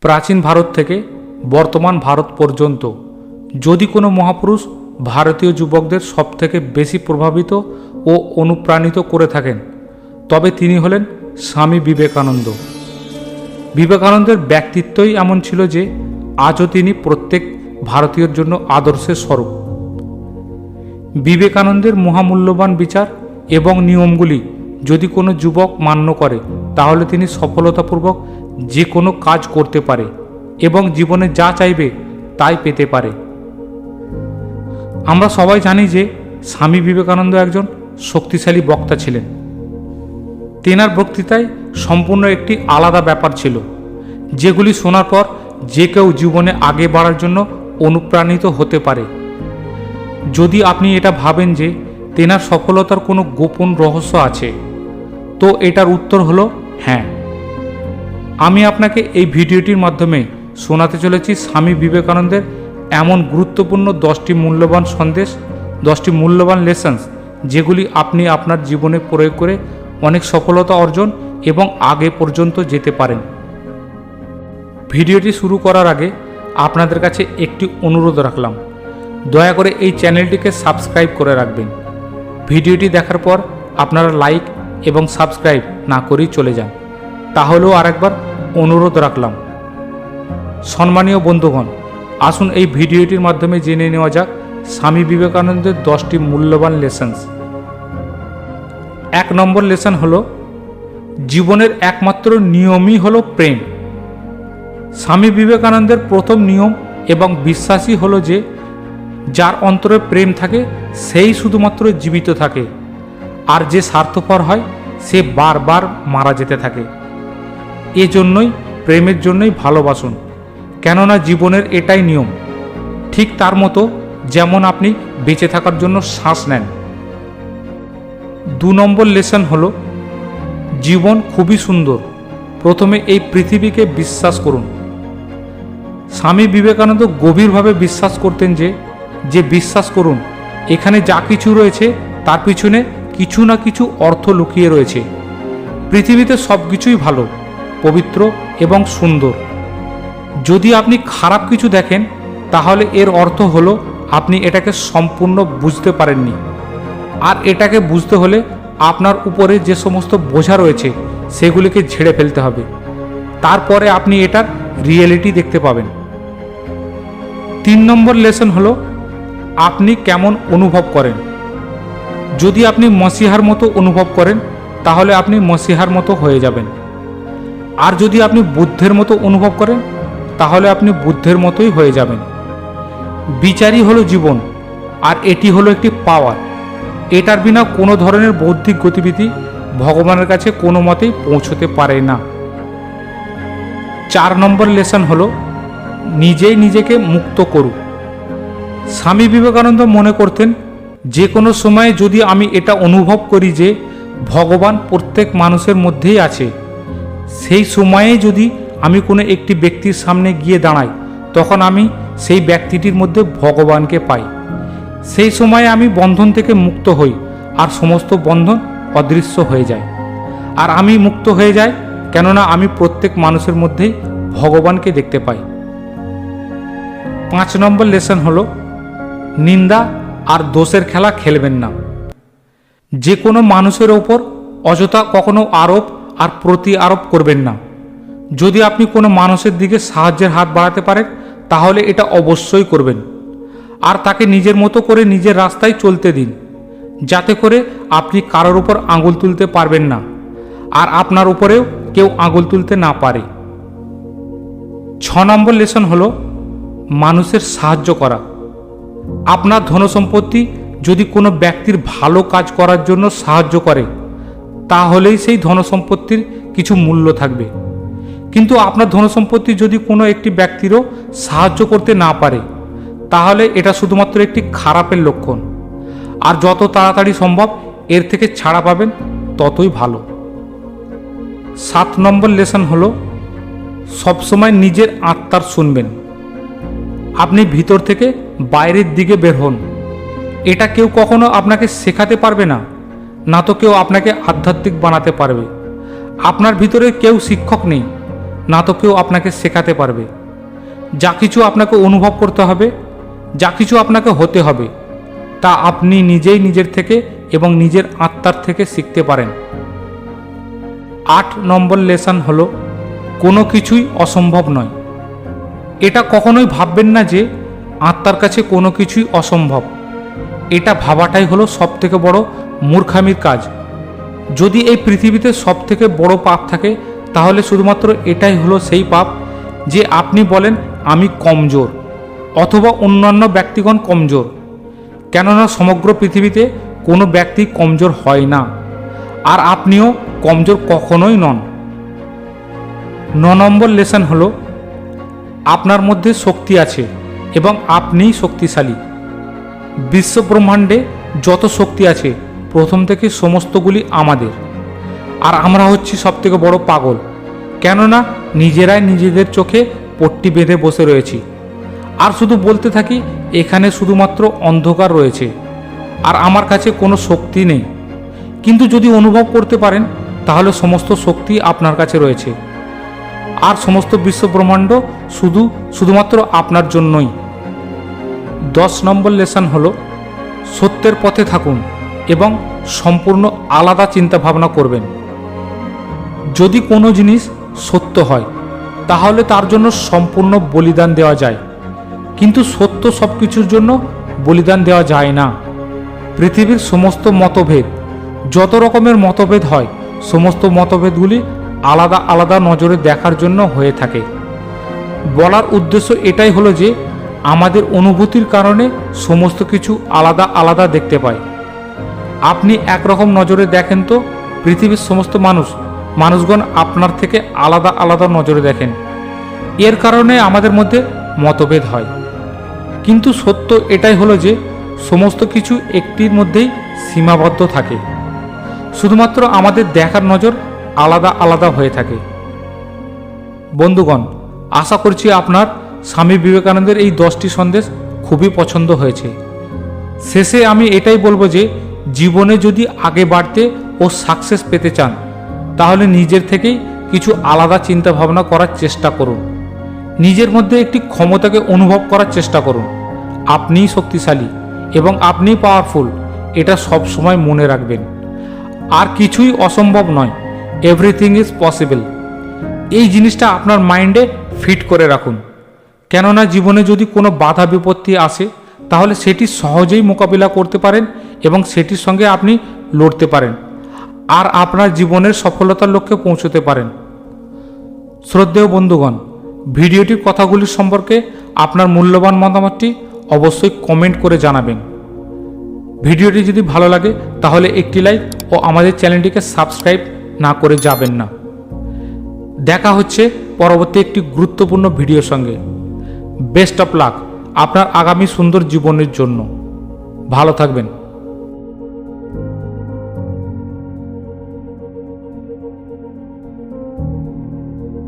প্রাচীন ভারত থেকে বর্তমান ভারত পর্যন্ত যদি কোনো মহাপুরুষ ভারতীয় যুবকদের সবথেকে বেশি প্রভাবিত ও অনুপ্রাণিত করে থাকেন, তবে তিনি হলেন স্বামী বিবেকানন্দ। বিবেকানন্দের ব্যক্তিত্বই এমন ছিল যে আজও তিনি প্রত্যেক ভারতীয়র জন্য আদর্শের স্বরূপ। বিবেকানন্দের মহামূল্যবান বিচার এবং নিয়মগুলি যদি কোনো যুবক মান্য করে তাহলে তিনি সফলতাপূর্বক যে কোনো কাজ করতে পারে এবং জীবনে যা চাইবে তাই পেতে পারে। আমরা সবাই জানি যে স্বামী বিবেকানন্দ একজন শক্তিশালী বক্তা ছিলেন। তেনার বক্তৃতায় সম্পূর্ণ একটি আলাদা ব্যাপার ছিল, যেগুলি শোনার পর যে কেউ জীবনে আগে বাড়ার জন্য অনুপ্রাণিত হতে পারে। যদি আপনি এটা ভাবেন যে তেনার সফলতার কোনো গোপন রহস্য আছে, তো এটার উত্তর হলো হ্যাঁ আমি আপনাকে এই ভিডিওটির মাধ্যমে শোনাতে চলেছি স্বামী বিবেকানন্দের এমন গুরুত্বপূর্ণ দশটি মূল্যবান সন্দেশ, দশটি মূল্যবান লেসন্স যেগুলি আপনি আপনার জীবনে প্রয়োগ করে অনেক সফলতা অর্জন এবং আগে পর্যন্ত যেতে পারেন। ভিডিওটি শুরু করার আগে আপনাদের কাছে একটি অনুরোধ রাখলাম। দয়া করে এই চ্যানেলটিকে সাবস্ক্রাইব করে রাখবেন। ভিডিওটি দেখার পর আপনারা লাইক এবং সাবস্ক্রাইব না করেই চলে যান। তাহলেও আরেকবার অনুরোধ রাখলাম। সম্মানীয় বন্ধুগণ, আসুন এই ভিডিওটির মাধ্যমে জেনে নেওয়া যাক স্বামী বিবেকানন্দের দশটি মূল্যবান লেসন্স এক নম্বর লেসন হল, জীবনের একমাত্র নিয়মই হল প্রেম। স্বামী বিবেকানন্দের প্রথম নিয়ম এবং বিশ্বাসই হলো যে, যার অন্তরে প্রেম থাকে, সেই শুধুমাত্র জীবিত থাকে। আর যে স্বার্থপর হয়, সে বারবার মারা যেতে থাকে। এজন্যই, প্রেমের জন্যই ভালোবাসুন, কেননা জীবনের এটাই নিয়ম। ঠিক তার মতো যেমন আপনি বেঁচে থাকার জন্য শ্বাস নেন। দু নম্বর লেসন হল, জীবন খুবই সুন্দর। প্রথমে এই পৃথিবীকে বিশ্বাস করুন। স্বামী বিবেকানন্দ গভীরভাবে বিশ্বাস করতেন যে যে বিশ্বাস করুন, এখানে যা কিছু রয়েছে তার পিছনে কিছু না কিছু অর্থ লুকিয়ে রয়েছে। পৃথিবীতে সব কিছুই ভালো, পবিত্র এবং সুন্দর। যদি আপনি খারাপ কিছু দেখেন, তাহলে এর অর্থ হলো আপনি এটাকে সম্পূর্ণ বুঝতে পারেননি। আর এটাকে বুঝতে হলে আপনার উপরে যে সমস্ত বোঝা রয়েছে, সেগুলিকে ঝেড়ে ফেলতে হবে। তারপরে আপনি এটার রিয়েলিটি দেখতে পাবেন। তিন নম্বর লেসন হলো, আপনি কেমন অনুভব করেন? যদি আপনি মসিহার মতো অনুভব করেন, তাহলে আপনি মসিহার মতো হয়ে যাবেন। আর যদি আপনি বুদ্ধের মতো অনুভব করেন, তাহলে আপনি বুদ্ধের মতোই হয়ে যাবেন। বিচারই হলো জীবন, আর এটি হলো একটি পাওয়ার। এটার বিনা কোনো ধরনের বৌদ্ধিক গতিবিধি ভগবানের কাছে কোনো মতেই পৌঁছতে পারে না। চার নম্বর লেসন হলো, নিজেই নিজেকে মুক্ত করুক। স্বামী বিবেকানন্দ মনে করতেন যে কোনো সময়ে যদি আমি এটা অনুভব করি যে ভগবান প্রত্যেক মানুষের মধ্যেই আছে, সেই সময়ে যদি আমি কোনো একটি ব্যক্তির সামনে গিয়ে দাঁড়াই, তখন আমি সেই ব্যক্তিটির মধ্যে ভগবানকে পাই। সেই সময়ে আমি বন্ধন থেকে মুক্ত হই আর সমস্ত বন্ধন অদৃশ্য হয়ে যায়। আর আমি মুক্ত হয়ে যাই কেননা আমি প্রত্যেক মানুষের মধ্যেই ভগবানকে দেখতে পাই। পাঁচ নম্বর লেসন হলো, নিন্দা আর দোষের খেলা খেলবেন না। যে কোনো মানুষের ওপর অযথা কখনো আরোপ আর প্রতি আরোপ করবেন না। যদি আপনি কোনো মানুষের দিকে সাহায্যের হাত বাড়াতে পারেন, তাহলে এটা অবশ্যই করবেন। আর তাকে নিজের মতো করে নিজের রাস্তায় চলতে দিন, যাতে করে আপনি কারোর উপর আঙুল তুলতে পারবেন না, আর আপনার উপরেও কেউ আঙুল তুলতে না পারে। ছ নম্বর লেসন হলো, মানুষের সাহায্য করা। আপনার ধনসম্পত্তি যদি কোনো ব্যক্তির ভালো কাজ করার জন্য সাহায্য করে, তাহলেই সেই ধনসম্পত্তির কিছু মূল্য থাকবে। কিন্তু আপনার ধনসম্পত্তি যদি কোনো একটি ব্যক্তিরও সাহায্য করতে না পারে, তাহলে এটা শুধুমাত্র একটি খারাপের লক্ষণ। আর যত তাড়াতাড়ি সম্ভব এর থেকে ছাড়া পাবেন ততই ভালো। সাত নম্বর লেসন হল, সবসময় নিজের আত্মার শুনবেন। আপনি ভিতর থেকে বাইরের দিকে বের হন। এটা কেউ কখনো আপনাকে শেখাতে পারবে না না তো কেউ আপনাকে আধ্যাত্মিক বানাতে পারবে। আপনার ভিতরে কেউ শিক্ষক নেই, না তো কেউ আপনাকে শেখাতে পারবে। যা কিছু আপনাকে অনুভব করতে হবে, যা কিছু আপনাকে হতে হবে, তা আপনি নিজেই নিজের থেকে এবং নিজের আত্মার থেকে শিখতে পারেন। আট নম্বর লেসন হলো, কোনো কিছুই অসম্ভব নয়। এটা কখনোই ভাববেন না যে আত্মার কাছে কোনো কিছুই অসম্ভব। এটা ভাবাটাই হলো সব থেকে বড় মূর্খামির কাজ। যদি এই পৃথিবীতে সব থেকে বড় পাপ থাকে, তাহলে শুধুমাত্র এটাই হলো সেই পাপ যে আপনি বলেন, আমি কমজোর অথবা অন্যান্য ব্যক্তিগণ কমজোর। কেননা সমগ্র পৃথিবীতে কোনো ব্যক্তি কমজোর হয় না, আর আপনিও কমজোর কখনোই নন। ন নম্বর লেসন হলো, আপনার মধ্যে শক্তি আছে এবং আপনিই শক্তিশালী। বিশ্ব ব্রহ্মাণ্ডে যত শক্তি আছে, প্রথম থেকে সমস্তগুলি আমাদের। আর আমরা হচ্ছি সবথেকে বড় পাগল, কেননা নিজেরাই নিজেদের চোখে পট্টি বেঁধে বসে রয়েছি। আর শুধু বলতে থাকি, এখানে শুধুমাত্র অন্ধকার রয়েছে, আর আমার কাছে কোনো শক্তি নেই। কিন্তু যদি অনুভব করতে পারেন, তাহলে সমস্ত শক্তি আপনার কাছে রয়েছে। আর সমস্ত বিশ্ব ব্রহ্মাণ্ড শুধু, শুধুমাত্র আপনার জন্যই। দশ নম্বর লেসন হলো, সত্যের পথে থাকুন এবং সম্পূর্ণ আলাদা চিন্তা ভাবনা করবেন। যদি কোনো জিনিস সত্য হয়, তাহলে তার জন্য সম্পূর্ণ বলিদান দেওয়া যায়। কিন্তু সত্য সব কিছুর জন্য বলিদান দেওয়া যায় না। পৃথিবীর সমস্ত মতভেদ, যত রকমের মতভেদ হয়, সমস্ত মতভেদগুলি আলাদা আলাদা নজরে দেখার জন্য হয়ে থাকে। বলার উদ্দেশ্য এটাই হলো যে, আমাদের অনুভূতির কারণে সমস্ত কিছু আলাদা আলাদা দেখতে পায়। আপনি একরকম নজরে দেখেন তো, পৃথিবীর সমস্ত মানুষ, মানুষগণ আপনার থেকে আলাদা আলাদা নজরে দেখেন। এর কারণে আমাদের মধ্যে মতভেদ হয়। কিন্তু সত্য এটাই হলো যে, সমস্ত কিছু একটির মধ্যেই সীমাবদ্ধ থাকে। শুধুমাত্র আমাদের দেখার নজর আলাদা আলাদা হয়ে থাকে। বন্ধুগণ, আশা করছি আপনার স্বামী বিবেকানন্দের এই দশটি সন্দেশ খুবই পছন্দ হয়েছে। শেষে আমি এটাই বলব যে, জীবনে যদি আগে বাড়তে ও সাকসেস পেতে চান, তাহলে নিজের থেকেই কিছু আলাদা চিন্তা ভাবনা করার চেষ্টা করুন। নিজের মধ্যে একটি ক্ষমতাকে অনুভব করার চেষ্টা করুন। আপনিই শক্তিশালী এবং আপনিই পাওয়ারফুল এটা সব সময় মনে রাখবেন। আর কিছুই অসম্ভব নয় এভরিথিং ইজ পসিবল এই জিনিসটা আপনার মাইন্ডে ফিট করে রাখুন। কেননা জীবনে যদি কোনো বাধা বিপত্তি আসে, তাহলে সেটি সহজেই মোকাবিলা করতে পারেন এবং সেটির সঙ্গে আপনি লড়তে পারেন। আর আপনার জীবনের সফলতার লক্ষ্যে পৌঁছতে পারেন। শ্রদ্ধেয় বন্ধুগণ, ভিডিওটির কথাগুলি সম্পর্কে আপনার মূল্যবান মতামতটি অবশ্যই কমেন্ট করে জানাবেন। ভিডিওটি যদি ভালো লাগে, তাহলে একটি লাইক ও আমাদের চ্যানেলটিকে সাবস্ক্রাইব না করে যাবেন না। দেখা হচ্ছে পরবর্তী একটি গুরুত্বপূর্ণ ভিডিওর সঙ্গে। বেস্ট অফ লাক, আপনার আগামী সুন্দর জীবনের জন্য। ভালো থাকবেন।